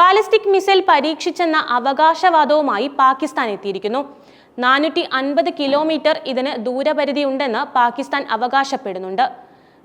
Ballistic missile പരീക്ഷിച്ചെന്ന അവകാശവാദവുമായി പാകിസ്ഥാൻ എത്തിയിരിക്കുന്നു. നാനൂറ്റി അൻപത് കിലോമീറ്റർ ഇതിന് ദൂരപരിധി ഉണ്ടെന്ന് പാകിസ്ഥാൻ അവകാശപ്പെടുന്നുണ്ട്.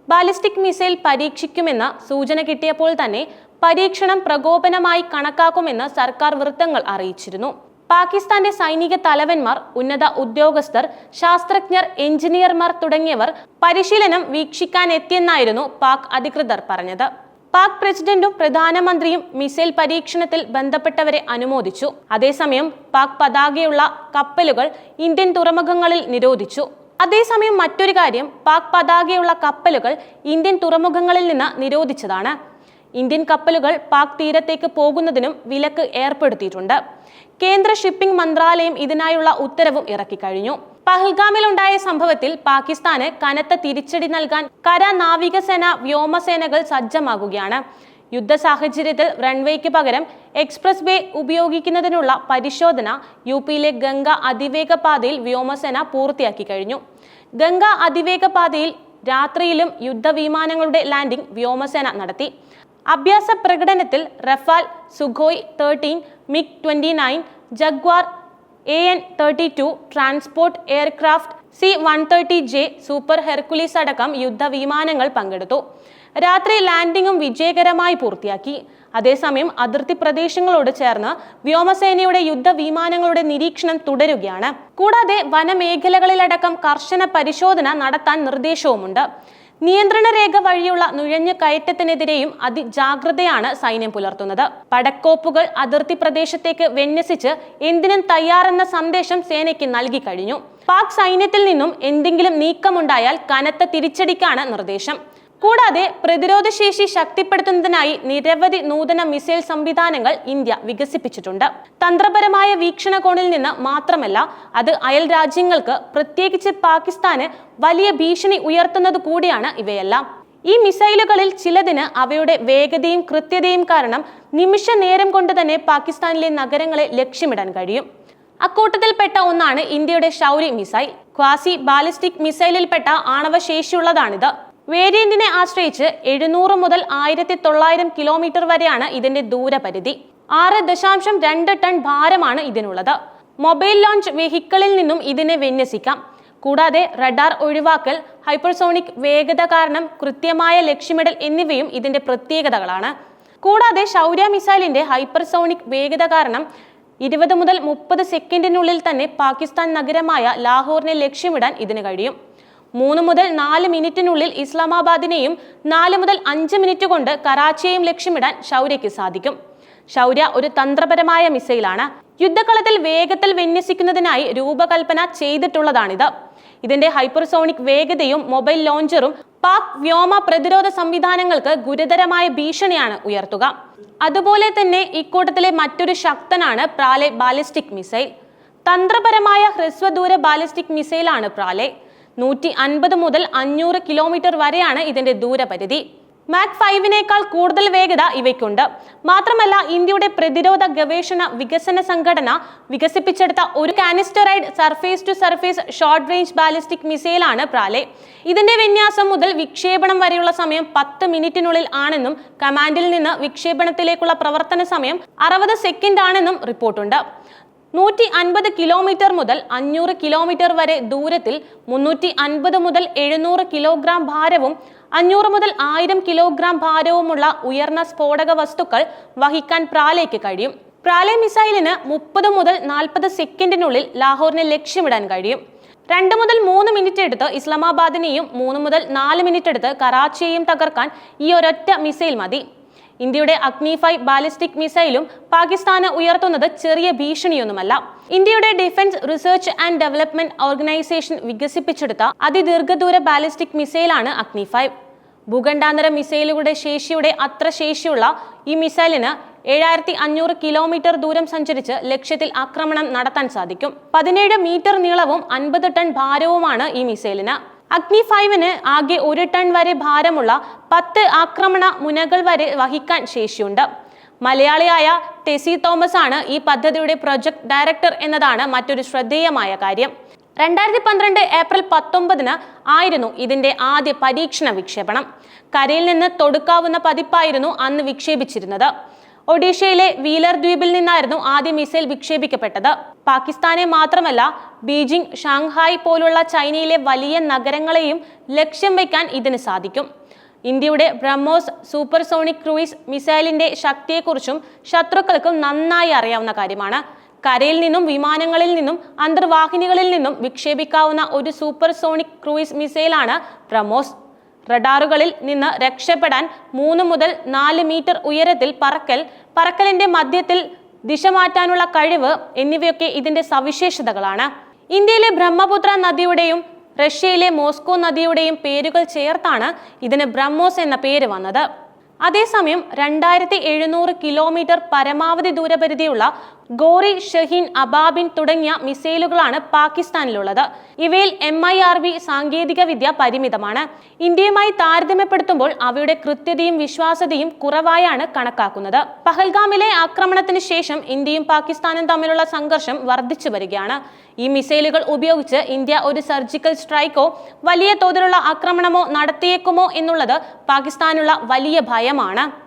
ബാലിസ്റ്റിക് മിസൈൽ പരീക്ഷിക്കുമെന്ന സൂചന കിട്ടിയപ്പോൾ തന്നെ പരീക്ഷണം പ്രകോപനമായി കണക്കാക്കുമെന്ന് സർക്കാർ വൃത്തങ്ങൾ അറിയിച്ചിരുന്നു. പാകിസ്ഥാന്റെ സൈനിക തലവന്മാർ ഉന്നത ഉദ്യോഗസ്ഥർ ശാസ്ത്രജ്ഞർ എഞ്ചിനീയർമാർ തുടങ്ങിയവർ പരിശീലനം വീക്ഷിക്കാനെത്തിയെന്നായിരുന്നു പാക് അധികൃതർ പറഞ്ഞത്. പാക് പ്രസിഡന്റും പ്രധാനമന്ത്രിയും മിസൈൽ പരീക്ഷണത്തിൽ ബന്ധപ്പെട്ടവരെ അനുമോദിച്ചു. അതേസമയം പാക് പതാകയുള്ള കപ്പലുകൾ ഇന്ത്യൻ തുറമുഖങ്ങളിൽ നിരോധിച്ചു. അതേസമയം മറ്റൊരു കാര്യം പാക് പതാകയുള്ള കപ്പലുകൾ ഇന്ത്യൻ തുറമുഖങ്ങളിൽ നിന്ന് നിരോധിച്ചതാണ്. ഇന്ത്യൻ കപ്പലുകൾ പാക് തീരത്തേക്ക് പോകുന്നതിനും വിലക്ക് ഏർപ്പെടുത്തിയിട്ടുണ്ട്. കേന്ദ്ര ഷിപ്പിംഗ് മന്ത്രാലയം ഇതിനായുള്ള ഉത്തരവും ഇറക്കിക്കഴിഞ്ഞു. പഹൽഗാമിലുണ്ടായ സംഭവത്തിൽ പാകിസ്ഥാന് കനത്ത തിരിച്ചടി നൽകാൻ കര നാവികസേന വ്യോമസേനകൾ സജ്ജമാകുകയാണ്. യുദ്ധ സാഹചര്യത്തിൽ റൺവേക്ക് പകരം എക്സ്പ്രസ് വേ ഉപയോഗിക്കുന്നതിനുള്ള പരിശോധന യു പിയിലെ ഗംഗ അതിവേഗ പാതയിൽ വ്യോമസേന പൂർത്തിയാക്കി കഴിഞ്ഞു. ഗംഗ അതിവേഗ പാതയിൽ രാത്രിയിലും യുദ്ധവിമാനങ്ങളുടെ ലാൻഡിംഗ് വ്യോമസേന നടത്തി. അഭ്യാസ പ്രകടനത്തിൽ Rafale Sukhoi thirteen MiG twenty nine Jaguar A N thirty two transport aircraft C one thirty J super Hercules അടക്കം യുദ്ധവിമാനങ്ങൾ പങ്കെടുത്തു. രാത്രി ലാൻഡിംഗും വിജയകരമായി പൂർത്തിയാക്കി. അതേസമയം അതിർത്തി പ്രദേശങ്ങളോട് ചേർന്ന് വ്യോമസേനയുടെ യുദ്ധവിമാനങ്ങളുടെ നിരീക്ഷണം തുടരുകയാണ്. കൂടാതെ വനമേഖലകളിലടക്കം കർശന പരിശോധന നടത്താൻ നിർദ്ദേശവുമുണ്ട്. നിയന്ത്രണ രേഖ വഴിയുള്ള നുഴഞ്ഞു കയറ്റത്തിനെതിരെയും അതിജാഗ്രതയാണ് സൈന്യം പുലർത്തുന്നത്. പടക്കോപ്പുകൾ അതിർത്തി പ്രദേശത്തേക്ക് വിന്യസിച്ച് എന്തിനും തയ്യാറെന്ന സന്ദേശം സേനയ്ക്ക് നൽകി കഴിഞ്ഞു. പാക് സൈന്യത്തിൽ നിന്നും എന്തെങ്കിലും നീക്കമുണ്ടായാൽ കനത്ത തിരിച്ചടിക്കാണ് നിർദ്ദേശം. കൂടാതെ പ്രതിരോധ ശേഷി ശക്തിപ്പെടുത്തുന്നതിനായി നിരവധി നൂതന മിസൈൽ സംവിധാനങ്ങൾ ഇന്ത്യ വികസിപ്പിച്ചിട്ടുണ്ട്. തന്ത്രപരമായ വീക്ഷണകോണിൽ നിന്ന് മാത്രമല്ല അത് അയൽ രാജ്യങ്ങൾക്ക് പ്രത്യേകിച്ച് പാകിസ്ഥാന് വലിയ ഭീഷണി ഉയർത്തുന്നത് കൂടിയാണ് ഇവയെല്ലാം. ഈ മിസൈലുകളിൽ ചിലതിന് അവയുടെ വേഗതയും കൃത്യതയും കാരണം നിമിഷ നേരം കൊണ്ട് തന്നെ പാകിസ്ഥാനിലെ നഗരങ്ങളെ ലക്ഷ്യമിടാൻ കഴിയും. അക്കൂട്ടത്തിൽപ്പെട്ട ഒന്നാണ് ഇന്ത്യയുടെ ഷൗരി മിസൈൽ. ക്വാസി ബാലിസ്റ്റിക് മിസൈലിൽപ്പെട്ട ആണവശേഷിയുള്ളതാണിത്. വേരിയന്റിനെ ആശ്രയിച്ച് എഴുന്നൂറ് മുതൽ ആയിരത്തി തൊള്ളായിരം കിലോമീറ്റർ വരെയാണ് ഇതിന്റെ ദൂരപരിധി. ആറ് ദശാംശം രണ്ട് ടൺ ഭാരമാണ് ഇതിനുള്ളത്. മൊബൈൽ ലോഞ്ച് വെഹിക്കിളിൽ നിന്നും ഇതിനെ വിന്യസിക്കാം. കൂടാതെ റഡാർ ഒഴിവാക്കൽ ഹൈപ്പർസോണിക് വേഗത കാരണം കൃത്യമായ ലക്ഷ്യമിടൽ എന്നിവയും ഇതിന്റെ പ്രത്യേകതകളാണ്. കൂടാതെ ശൗര്യ മിസൈലിന്റെ ഹൈപ്പർസോണിക് വേഗത കാരണം ഇരുപത് മുതൽ മുപ്പത് സെക്കൻഡിനുള്ളിൽ തന്നെ പാകിസ്ഥാൻ നഗരമായ ലാഹോറിനെ ലക്ഷ്യമിടാൻ ഇതിന് കഴിയും. മൂന്ന് മുതൽ നാല് മിനിറ്റിനുള്ളിൽ ഇസ്ലാമാബാദിനെയും നാല് മുതൽ അഞ്ച് മിനിറ്റ് കൊണ്ട് കറാച്ചിയെയും ലക്ഷ്യമിടാൻ ശൗര്യയ്ക്ക് സാധിക്കും. ശൗര്യ ഒരു തന്ത്രപരമായ മിസൈലാണ്. യുദ്ധക്കളത്തിൽ വേഗത്തിൽ വിന്യസിക്കുന്നതിനായി രൂപകൽപ്പന ചെയ്തിട്ടുള്ളതാണിത്. ഇതിന്റെ ഹൈപ്പർസോണിക് വേഗതയും മൊബൈൽ ലോഞ്ചറും പാക് വ്യോമ പ്രതിരോധ സംവിധാനങ്ങൾക്ക് ഗുരുതരമായ ഭീഷണിയാണ് ഉയർത്തുക. അതുപോലെ തന്നെ ഇക്കൂട്ടത്തിലെ മറ്റൊരു ശക്തനാണ് പ്രാലെ ബാലിസ്റ്റിക് മിസൈൽ. തന്ത്രപരമായ ഹ്രസ്വദൂര ബാലിസ്റ്റിക് മിസൈലാണ് പ്രാലെ. നൂറ്റി അൻപത് മുതൽ അഞ്ഞൂറ് കിലോമീറ്റർ വരെയാണ് ഇതിന്റെ ദൂരപരിധി. മാക് ഫൈവിനേക്കാൾ കൂടുതൽ വേഗത ഇവയ്ക്കുണ്ട്. മാത്രമല്ല ഇന്ത്യയുടെ പ്രതിരോധ ഗവേഷണ വികസന സംഘടന വികസിപ്പിച്ചെടുത്ത ഒരു canisterised surface to surface short range ballistic മിസൈലാണ് Pralay. ഇതിന്റെ വിന്യാസം മുതൽ വിക്ഷേപണം വരെയുള്ള സമയം പത്ത് മിനിറ്റിനുള്ളിൽ ആണെന്നും കമാൻഡിൽ നിന്ന് വിക്ഷേപണത്തിലേക്കുള്ള പ്രവർത്തന സമയം അറുപത് സെക്കൻഡ് ആണെന്നും റിപ്പോർട്ടുണ്ട്. നൂറ്റി അൻപത് കിലോമീറ്റർ മുതൽ അഞ്ഞൂറ് കിലോമീറ്റർ വരെ ദൂരത്തിൽ മുന്നൂറ്റി അൻപത് മുതൽ എഴുന്നൂറ് കിലോഗ്രാം ഭാരവും അഞ്ഞൂറ് മുതൽ ആയിരം കിലോഗ്രാം ഭാരവുമുള്ള ഉയർന്ന സ്ഫോടക വസ്തുക്കൾ വഹിക്കാൻ പ്രാലേക്ക് കഴിയും. പ്രാലെ മിസൈലിന് മുപ്പത് മുതൽ നാൽപ്പത് സെക്കൻഡിനുള്ളിൽ ലാഹോറിനെ ലക്ഷ്യമിടാൻ കഴിയും. രണ്ട് മുതൽ മൂന്ന് മിനിറ്റ് എടുത്ത് ഇസ്ലാമാബാദിനെയും മൂന്ന് മുതൽ നാല് മിനിറ്റ് എടുത്ത് കറാച്ചിയെയും തകർക്കാൻ ഈ ഒരൊറ്റ മിസൈൽ മതി. ഇന്ത്യയുടെ അഗ്നി ഫൈവ് ബാലിസ്റ്റിക് മിസൈലും പാകിസ്ഥാന് ഉയർത്തുന്നത് ചെറിയ ഭീഷണിയൊന്നുമല്ല. ഇന്ത്യയുടെ defence research and development organisation വികസിപ്പിച്ചെടുത്ത അതിദീർഘദൂര ബാലിസ്റ്റിക് മിസൈലാണ് അഗ്നി ഫൈവ് ഭൂഖണ്ഡാന്തര മിസൈലുകളുടെ ശേഷിയുടെ അത്ര ശേഷിയുള്ള ഈ മിസൈലിന് ഏഴായിരത്തി അഞ്ഞൂറ് കിലോമീറ്റർ ദൂരം സഞ്ചരിച്ച് ലക്ഷ്യത്തിൽ ആക്രമണം നടത്താൻ സാധിക്കും. പതിനേഴ് മീറ്റർ നീളവും അൻപത് ടൺ ഭാരവുമാണ് ഈ മിസൈലിന്. അഗ്നി ഫൈവിന് ആകെ ഒരു ടൺ വരെ ഭാരമുള്ള പത്ത് ആക്രമണ മുനകൾ വരെ വഹിക്കാൻ ശേഷിയുണ്ട്. മലയാളിയായ ടെസി തോമസ് ആണ് ഈ പദ്ധതിയുടെ പ്രൊജക്ട് ഡയറക്ടർ എന്നതാണ് മറ്റൊരു ശ്രദ്ധേയമായ കാര്യം. രണ്ടായിരത്തി പന്ത്രണ്ട് ഏപ്രിൽ പത്തൊമ്പതിന് ആയിരുന്നു ഇതിന്റെ ആദ്യ പരീക്ഷണ വിക്ഷേപണം. കരയിൽ നിന്ന് തൊടുക്കാവുന്ന പതിപ്പായിരുന്നു അന്ന് വിക്ഷേപിച്ചിരുന്നത്. ഒഡീഷയിലെ വീലർ ദ്വീപിൽ നിന്നായിരുന്നു ആദ്യ മിസൈൽ വിക്ഷേപിക്കപ്പെട്ടത്. പാകിസ്ഥാനെ മാത്രമല്ല ബീജിംഗ് ഷാങ്ഹായ് പോലുള്ള ചൈനയിലെ വലിയ നഗരങ്ങളെയും ലക്ഷ്യം വയ്ക്കാൻ ഇതിന് സാധിക്കും. ഇന്ത്യയുടെ ബ്രഹ്മോസ് സൂപ്പർസോണിക് ക്രൂയിസ് മിസൈലിന്റെ ശക്തിയെക്കുറിച്ചും ശത്രുക്കൾക്കും നന്നായി അറിയാവുന്ന കാര്യമാണ്. കരയിൽ നിന്നും വിമാനങ്ങളിൽ നിന്നും അന്തർവാഹിനികളിൽ നിന്നും വിക്ഷേപിക്കാവുന്ന ഒരു സൂപ്പർസോണിക് ക്രൂയിസ് മിസൈലാണ് ബ്രഹ്മോസ്. റഡാറുകളിൽ നിന്ന് രക്ഷപ്പെടാൻ മൂന്ന് മുതൽ നാല് മീറ്റർ ഉയരത്തിൽ പറക്കൽ പറക്കലിന്റെ മധ്യത്തിൽ ദിശ മാറ്റാനുള്ള കഴിവ് എന്നിവയൊക്കെ ഇതിന്റെ സവിശേഷതകളാണ്. ഇന്ത്യയിലെ ബ്രഹ്മപുത്ര നദിയുടെയും റഷ്യയിലെ മോസ്കോ നദിയുടെയും പേരുകൾ ചേർത്താണ് ഇതിന് ബ്രഹ്മോസ് എന്ന പേര് വന്നത്. അതേസമയം രണ്ടായിരത്തി എഴുന്നൂറ് കിലോമീറ്റർ പരമാവധി ദൂരപരിധിയുള്ള ഗോറി ഷഹീൻ അബാബിൻ തുടങ്ങിയ മിസൈലുകളാണ് പാകിസ്ഥാനിലുള്ളത്. ഇവയിൽ എം ഐ ആർ വി സാങ്കേതിക വിദ്യ പരിമിതമാണ്. ഇന്ത്യയുമായി താരതമ്യപ്പെടുത്തുമ്പോൾ അവയുടെ കൃത്യതയും വിശ്വാസ്യതയും കുറവായാണ് കണക്കാക്കുന്നത്. പഹൽഗാമിലെ ആക്രമണത്തിന് ശേഷം ഇന്ത്യയും പാകിസ്ഥാനും തമ്മിലുള്ള സംഘർഷം വർദ്ധിച്ചു വരികയാണ്. ഈ മിസൈലുകൾ ഉപയോഗിച്ച് ഇന്ത്യ ഒരു സർജിക്കൽ സ്ട്രൈക്കോ വലിയ തോതിലുള്ള ആക്രമണമോ നടത്തിയേക്കുമോ എന്നുള്ളത് പാകിസ്ഥാനുള്ള വലിയ ഭയമാണ്.